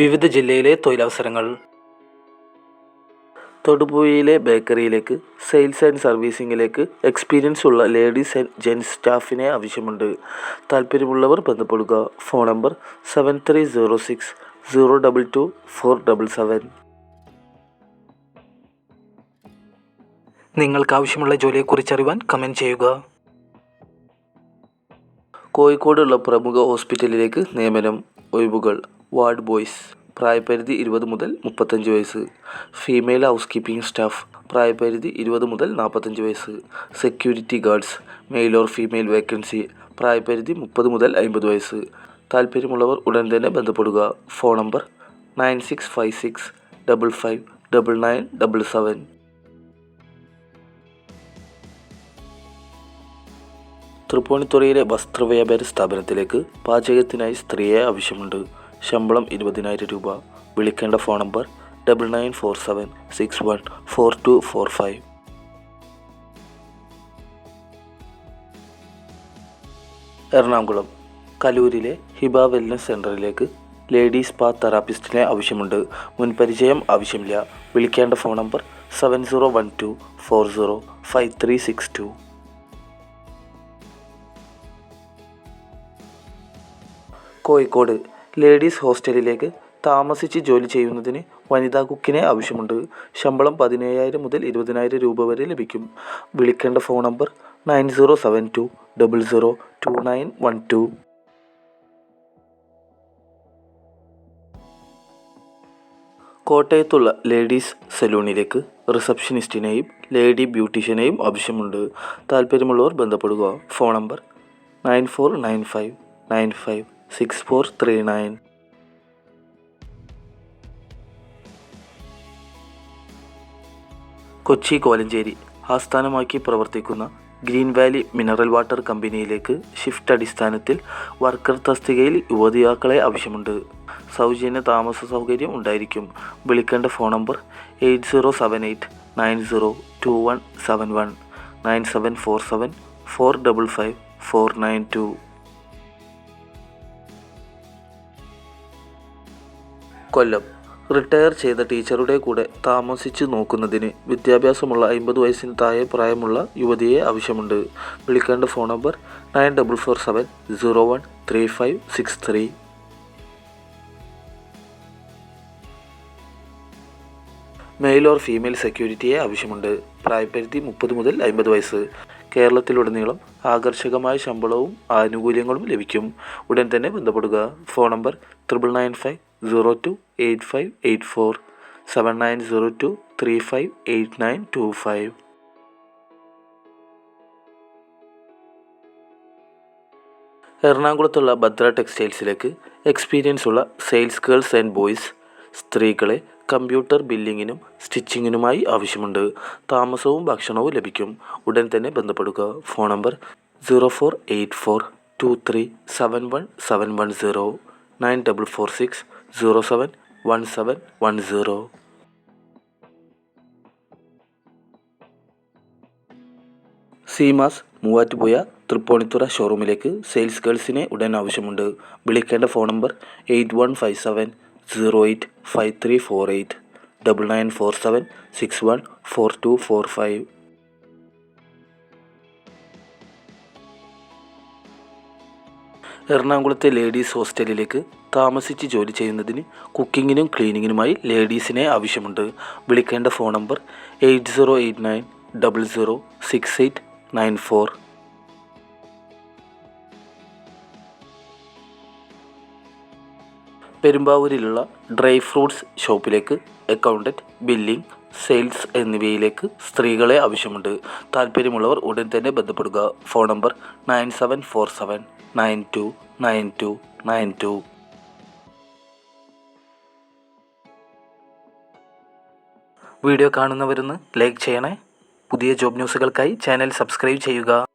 വിവിധ ജില്ലയിലെ തൊഴിലവസരങ്ങൾ. തൊടുപുഴയിലെ ബേക്കറിയിലേക്ക് സെയിൽസ് ആൻഡ് സർവീസിംഗിലേക്ക് എക്സ്പീരിയൻസ് ഉള്ള ലേഡീസ് ആൻഡ് ജെൻസ് സ്റ്റാഫിനെ ആവശ്യമുണ്ട്. താല്പര്യമുള്ളവർ ബന്ധപ്പെടുക. Phone number seven three zero six zero double two four double seven. നിങ്ങൾക്ക് ആവശ്യമുള്ള ജോലിയെക്കുറിച്ച് അറിയുവാൻ കമന്റ് ചെയ്യുക. കോഴിക്കോടുള്ള പ്രമുഖ ഹോസ്പിറ്റലിലേക്ക് നിയമനം ഒഴിവുകൾ. വാർഡ് ബോയ്സ് പ്രായപരിധി ഇരുപത് മുതൽ മുപ്പത്തഞ്ച് വയസ്സ്. ഫീമെയിൽ ഹൗസ് കീപ്പിംഗ് സ്റ്റാഫ് പ്രായപരിധി ഇരുപത് മുതൽ നാൽപ്പത്തഞ്ച് വയസ്സ്. Security guards male or female vacancy പ്രായപരിധി മുപ്പത് മുതൽ അമ്പത് വയസ്സ്. താല്പര്യമുള്ളവർ ഉടൻ തന്നെ ബന്ധപ്പെടുക. Phone number nine six five six double five double nine double seven. തൃപ്പൂണിത്തുറയിലെ വസ്ത്രവ്യാപാര സ്ഥാപനത്തിലേക്ക് പാചകത്തിനായി സ്ത്രീയെ ആവശ്യമുണ്ട്. ശമ്പളം ഇരുപതിനായിരം രൂപ. വിളിക്കേണ്ട phone number double nine four seven six one four two four five Ernakulam കലൂരിലെ Hiba wellness സെന്ററിലേക്ക് ലേഡീസ് പാ തെറാപ്പിസ്റ്റിനെ ആവശ്യമുണ്ട്. മുൻപരിചയം ആവശ്യമില്ല. വിളിക്കേണ്ട phone number seven zero one two four zero five three six two Kozhikode ladies ഹോസ്റ്റലിലേക്ക് താമസിച്ച് ജോലി ചെയ്യുന്നതിന് വനിതാ കുക്കിനെ ആവശ്യമുണ്ട്. ശമ്പളം പതിനയ്യായിരം മുതൽ ഇരുപതിനായിരം രൂപ വരെ ലഭിക്കും. വിളിക്കേണ്ട phone number nine zero seven two double zero two nine one two. കോട്ടയത്തുള്ള ladies സലൂണിലേക്ക് റിസപ്ഷനിസ്റ്റിനെയും ലേഡി ബ്യൂട്ടീഷ്യനെയും ആവശ്യമുണ്ട്. താല്പര്യമുള്ളവർ ബന്ധപ്പെടുക. Phone number nine four nine five nine five six four three nine Kochi Kolenchery ആസ്ഥാനമാക്കി പ്രവർത്തിക്കുന്ന ഗ്രീൻ വാലി മിനറൽ വാട്ടർ കമ്പനിയിലേക്ക് shift അടിസ്ഥാനത്തിൽ വർക്കർ തസ്തികയിൽ യുവതിയാക്കളെ ആവശ്യമുണ്ട്. സൗജന്യ താമസ സൗകര്യം ഉണ്ടായിരിക്കും. വിളിക്കേണ്ട phone number eight zero seven eight nine zero two one seven one nine seven four seven four double five four nine two Kollam. Retire ചെയ്ത ടീച്ചറുടെ കൂടെ താമസിച്ചു നോക്കുന്നതിന് വിദ്യാഭ്യാസമുള്ള അമ്പത് വയസ്സിന് താഴെ പ്രായമുള്ള യുവതിയെ ആവശ്യമുണ്ട്. വിളിക്കേണ്ട phone number nine double four seven zero one three five six three. Male or female സെക്യൂരിറ്റിയെ ആവശ്യമുണ്ട്. പ്രായപരിധി മുപ്പത് മുതൽ അമ്പത് വയസ്സ്. കേരളത്തിലുടനീളം ആകർഷകമായ ശമ്പളവും ആനുകൂല്യങ്ങളും ലഭിക്കും. ഉടൻ തന്നെ ബന്ധപ്പെടുക. Phone number triple nine five zero two eight five eight four seven nine zero two three five eight nine two five എറണാകുളത്തുള്ള Bhadra ടെക്സ്റ്റൈൽസിലേക്ക് എക്സ്പീരിയൻസ് ഉള്ള സെയിൽസ് ഗേൾസ് ആൻഡ് ബോയ്സ് സ്ത്രീകളെ കമ്പ്യൂട്ടർ ബില്ലിങ്ങിനും സ്റ്റിച്ചിങ്ങിനുമായി ആവശ്യമുണ്ട്. താമസവും ഭക്ഷണവും ലഭിക്കും. ഉടൻ തന്നെ ബന്ധപ്പെടുക. Phone number zero four eight four two three seven one seven one zero nine double four six zero seven one seven one zero Seemas Muvattupuzha Tripunithura ഷോറൂമിലേക്ക് sales ഗേൾസിനെ ഉടൻ ആവശ്യമുണ്ട്. വിളിക്കേണ്ട phone number eight one five seven zero eight five three four eight double nine four seven six one four two four five എറണാകുളത്തെ ladies ഹോസ്റ്റലിലേക്ക് താമസിച്ച് ജോലി ചെയ്യുന്നതിന് കുക്കിങ്ങിനും ക്ലീനിങ്ങിനുമായി ലേഡീസിനെ ആവശ്യമുണ്ട്. വിളിക്കേണ്ട phone number eight zero eight nine double zero six eight nine four. പെരുമ്പാവൂരിലുള്ള dry fruits ഷോപ്പിലേക്ക് അക്കൗണ്ടന്റ് ബില്ലിംഗ് സെയിൽസ് എന്നിവയിലേക്ക് സ്ത്രീകളെ ആവശ്യമുണ്ട്. താല്പര്യമുള്ളവർ ഉടൻ തന്നെ ബന്ധപ്പെടുക. Phone number nine seven four seven. Nine two nine two nine two. Video കാണുന്നവരൊന്ന് like ചെയ്യണേ. പുതിയ ജോബ് ന്യൂസുകൾക്കായി ചാനൽ സബ്സ്ക്രൈബ് ചെയ്യുക.